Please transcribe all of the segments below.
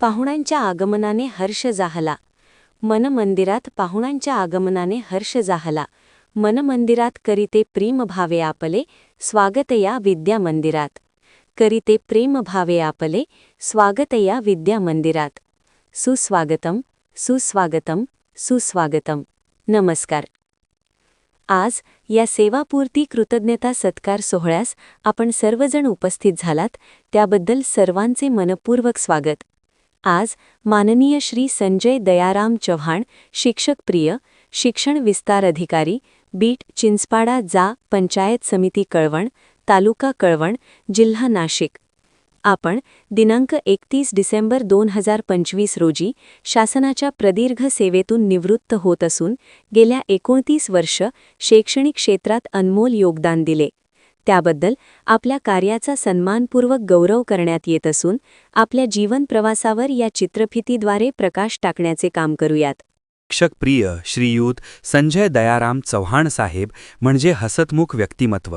पाहुण्यांच्या आगमनाने हर्ष जाहला. मनमंदिरात पाहुण्यांच्या आगमनाने हर्ष जाहला. मनमंदिरात करीते प्रेम भावे आपले स्वागत या विद्या मंदिरात करीते प्रेम भावे आपले स्वागत या विद्या मंदिरात सुस्वागतम सुस्वागतम सुस्वागतम. नमस्कार. आज या सेवापूर्ती कृतज्ञता सत्कार सोहळ्यास आपण सर्वजण उपस्थित झालात त्याबद्दल सर्वांचे मनपूर्वक स्वागत. आज माननीय श्री संजय दयाराम चव्हाण शिक्षक प्रिय शिक्षण विस्तार अधिकारी बीट चिंचपाडा जा पंचायत समिती कळवण तालुका कळवण जिल्हा नाशिक. आपण दिनांक एकतीस डिसेंबर दोन हजार पंचवीस रोजी शासनाच्या प्रदीर्घ सेवेतून निवृत्त होत असून गेल्या एकोणतीस वर्ष शैक्षणिक क्षेत्रात अनमोल योगदान दिले. त्याबद्दल आपल्या कार्याचा सन्मानपूर्वक गौरव करण्यात येत असून आपल्या जीवन प्रवासावर या चित्रफितीद्वारे प्रकाश टाकण्याचे काम करूयात. शिक्षकप्रिय श्रीयुत संजय दयाराम चव्हाण साहेब म्हणजे हसतमुख व्यक्तिमत्व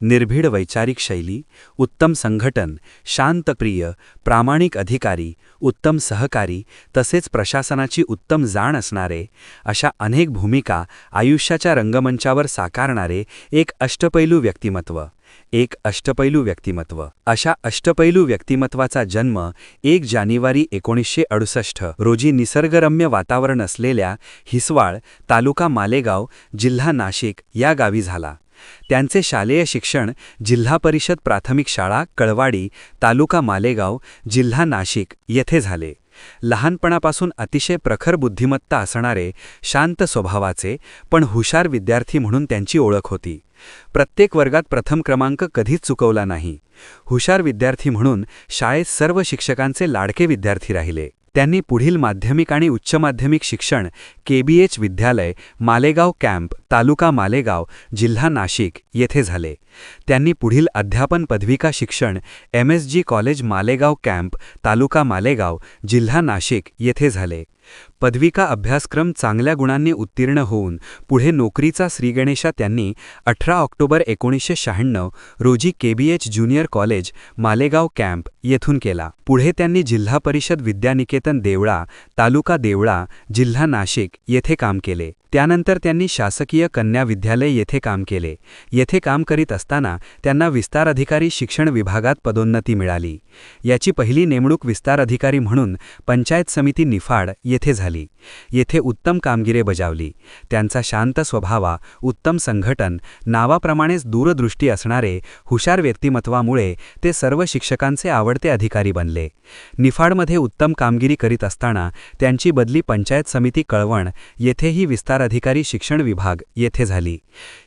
निर्भीड वैचारिक शैली उत्तम संघटन शांतप्रिय प्रामाणिक अधिकारी उत्तम सहकारी तसेच प्रशासनाची उत्तम जाण असणारे अशा अनेक भूमिका आयुष्याच्या रंगमंचावर साकारणारे एक अष्टपैलू व्यक्तिमत्व. एक अष्टपैलू व्यक्तिमत्व. अशा अष्टपैलू व्यक्तिमत्वाचा जन्म एक जानेवारी एकोणीसशे अडुसष्ट रोजी निसर्गरम्य वातावरण असलेल्या हिसवाळ तालुका मालेगाव जिल्हा नाशिक या गावी झाला. त्यांचे शालेय शिक्षण जिल्हा परिषद प्राथमिक शाळा कळवाडी तालुका मालेगाव जिल्हा नाशिक येथे झाले. लहानपणापासून अतिशय प्रखर बुद्धिमत्ता असणारे शांत स्वभावाचे पण हुशार विद्यार्थी म्हणून त्यांची ओळख होती. प्रत्येक वर्गात प्रथम क्रमांक कधीच चुकवला नाही. हुशार विद्यार्थी म्हणून शाळेत सर्व शिक्षकांचे लाडके विद्यार्थी राहिले. त्यांनी पुढील माध्यमिक आणि उच्च माध्यमिक शिक्षण केबीएच विद्यालय मालेगाव कॅम्प तालुका मालेगाव जिल्हा नाशिक येथे झाले. त्यांनी पुढील अध्यापन पदविका शिक्षण M S G college Malegaon camp तालुका मालेगाव जिल्हा नाशिक येथे झाले. पदविका अभ्यासक्रम चांगल्या गुणांनी उत्तीर्ण होऊन पुढे नोकरीचा श्रीगणेशा त्यांनी अठरा ऑक्टोबर एकोणीसशे शहाण्णव रोजी KBH junior college Malegaon camp येथून केला. पुढे त्यांनी जिल्हा परिषद विद्यानिकेतन देवळा तालुका देवळा जिल्हा नाशिक येथे काम केले. त्यानंतर त्यांनी शासकीय कन्या विद्यालय येथे काम केले. येथे काम करीत असताना त्यांना विस्तार अधिकारी शिक्षण विभागात पदोन्नती मिळाली. याची पहिली नेमणूक विस्तार अधिकारी म्हणून पंचायत समिती निफाड येथे झाली. येथे उत्तम कामगिरी बजावली. त्यांचा शांत स्वभावा उत्तम संघटन नावाप्रमाणेच दूरदृष्टी असणारे हुशार व्यक्तिमत्वामुळे ते सर्व शिक्षकांचे आवडते अधिकारी बनले. निफाडमध्ये उत्तम कामगिरी करीत असताना त्यांची बदली पंचायत समिती कळवण येथेही विस्तार अधिकारी शिक्षण विभाग येथे झाली.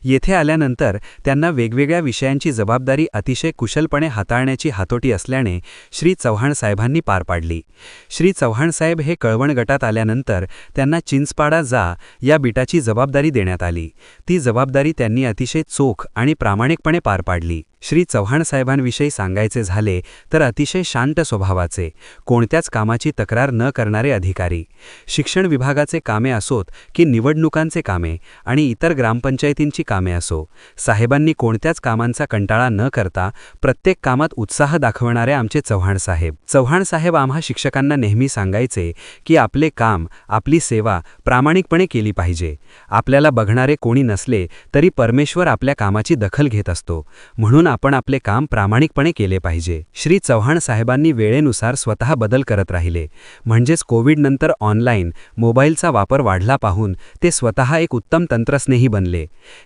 येथे आल्यानंतर त्यांना वेगवेगळ्या विषयांची जबाबदारी अतिशय कुशलपणे हाताळण्याची हातोटी असल्याने श्री चव्हाण साहेबांनी पार पाडली. श्री चव्हाण साहेब हे कळवण गटात आल्यानंतर त्यांना चिंचपाडा जा या बिटाची जबाबदारी देण्यात आली. ती जबाबदारी त्यांनी अतिशय चोख आणि प्रामाणिकपणे पार पाडली. श्री चव्हाण साहेबांविषयी सांगायचे झाले तर अतिशय शांत स्वभावाचे कोणत्याच कामाची तक्रार न करणारे अधिकारी. शिक्षण विभागाचे कामे असोत की निवडणुकांचे कामे आणि इतर ग्रामपंचायतींची कामे असो साहेबांनी कोणत्याच कामांचा कंटाळा न करता प्रत्येक कामात उत्साह दाखवणारे आमचे चव्हाण साहेब. चव्हाण साहेब आम्हा शिक्षकांना नेहमी सांगायचे की आपले काम आपली सेवा प्रामाणिकपणे केली पाहिजे. आपल्याला बघणारे कोणी नसले तरी परमेश्वर आपल्या कामाची दखल घेत असतो. म्हणून म्हणून आपण आपले काम प्रामाणिकपणे केले पाहिजे. श्री चव्हाण साहेबांनी वेळेनुसार स्वतः बदल करत राहिले. म्हणजेच कोविडनंतर ऑनलाईन मोबाईलचा वापर वाढला पाहून ते स्वतः एक उत्तम तंत्रस्नेही बनले.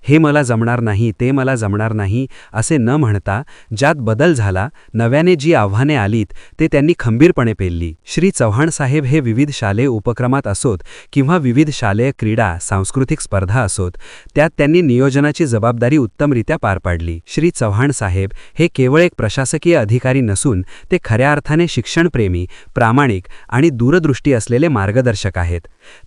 हे मला जमणार नाही ते मला जमणार नाही असे न म्हणता ज्यात बदल झाला नव्याने जी आव्हाने आलीत ते त्यांनी खंबीरपणे पेलली. श्री चव्हाण साहेब हे विविध शालेय उपक्रमात असोत किंवा विविध शालेय क्रीडा सांस्कृतिक स्पर्धा असोत त्यात त्यांनी नियोजनाची जबाबदारी उत्तमरित्या पार पाडली. श्री चव्हाण साहेब हे केवळ एक प्रशासकीय अधिकारी नसून ते खऱ्या अर्थाने शिक्षणप्रेमी प्रामाणिक आणि दूरदृष्टी असलेले मार्गदर्शक आहेत.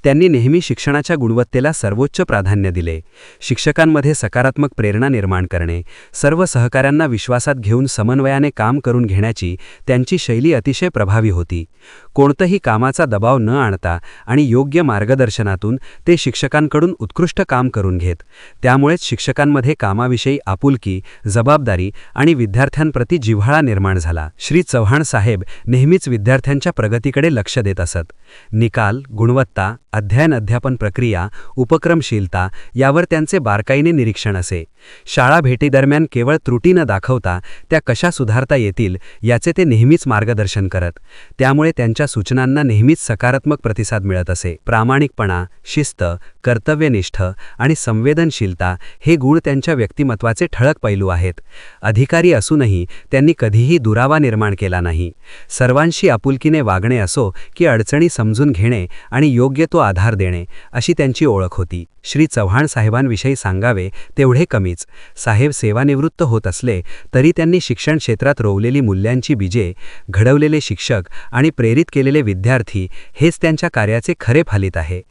त्यांनी नेहमी शिक्षणाच्या गुणवत्तेला सर्वोच्च प्राधान्य दिले. शिक्षकांमध्ये सकारात्मक प्रेरणा निर्माण करणे सर्व सहकाऱ्यांना विश्वासात घेऊन समन्वयाने काम करून घेण्याची त्यांची शैली अतिशय प्रभावी होती. कोणतंही कामाचा दबाव न आणता आणि योग्य मार्गदर्शनातून ते शिक्षकांकडून उत्कृष्ट काम करून घेत. त्यामुळेच शिक्षकांमध्ये कामाविषयी आपुलकी जबाबदारी जबाबदारी आणि विद्यार्थ्यांप्रती जिव्हाळा निर्माण झाला. श्री चव्हाण साहेब नेहमीच विद्यार्थ्यांच्या प्रगतीकडे लक्ष देत असत. निकाल गुणवत्ता अध्ययन अध्यापन प्रक्रिया उपक्रमशीलता यावर त्यांचे बारकाईने निरीक्षण असे. शाळा भेटीदरम्यान केवळ त्रुटी न दाखवता त्या कशा सुधारता येतील याचे ते नेहमीच मार्गदर्शन करत. त्यामुळे त्यांच्या सूचनांना नेहमीच सकारात्मक प्रतिसाद मिळत असे. प्रामाणिकपणा शिस्त कर्तव्यनिष्ठ आणि संवेदनशीलता हे गुण त्यांच्या व्यक्तिमत्वाचे ठळक पैलू आहेत. अधिकारी असूनही त्यांनी कधीही दुरावा निर्माण केला नाही. सर्वांशी आपुलकीने वागणे असो की अडचणी समजून घेणे आणि योग्य तो आधार देणे अशी त्यांची ओळख होती. श्री चव्हाण साहेबांविषयी सांगावे तेवढे कमीच. साहेब सेवानिवृत्त होत असले तरी त्यांनी शिक्षण क्षेत्रात रोवलेली मूल्यांची बीजे घडवलेले शिक्षक आणि प्रेरित केलेले विद्यार्थी हेच त्यांच्या कार्याचे खरे फालित आहे.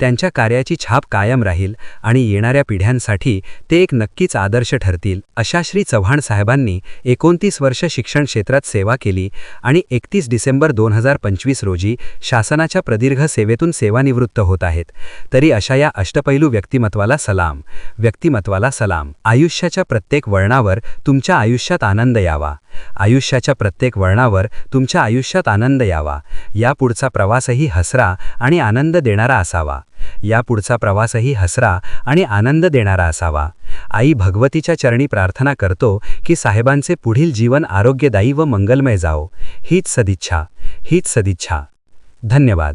त्यांच्या कार्याची छाप कायम राहील आणि येणाऱ्या पिढ्यांसाठी ते एक नक्कीच आदर्श ठरतील अशा श्री चव्हाण साहेबांनी एकोणतीस वर्ष शिक्षण क्षेत्रात सेवा केली आणि एकतीस डिसेंबर दोन हजार पंचवीस रोजी शासनाच्या प्रदीर्घ सेवेतून सेवानिवृत्त होत आहेत. तरी अशा या अष्टपैलू व्यक्तिमत्वाला सलाम. व्यक्तिमत्वाला सलाम. आयुष्याच्या प्रत्येक वळणावर तुमच्या आयुष्यात आनंद यावा. आयुष्याच्या प्रत्येक वळणावर तुमच्या आयुष्यात आनंद यावा. यापुढचा प्रवासही हसरा आणि आनंद देणारा असावा. यापुढचा प्रवासही हसरा आणि आनंद देणारा असावा. आई भगवतीच्या चरणी प्रार्थना करतो की साहेबांचे पुढील जीवन आरोग्यदायी व मंगलमय जाओ हीच सदिच्छा. हीच सदिच्छा. धन्यवाद.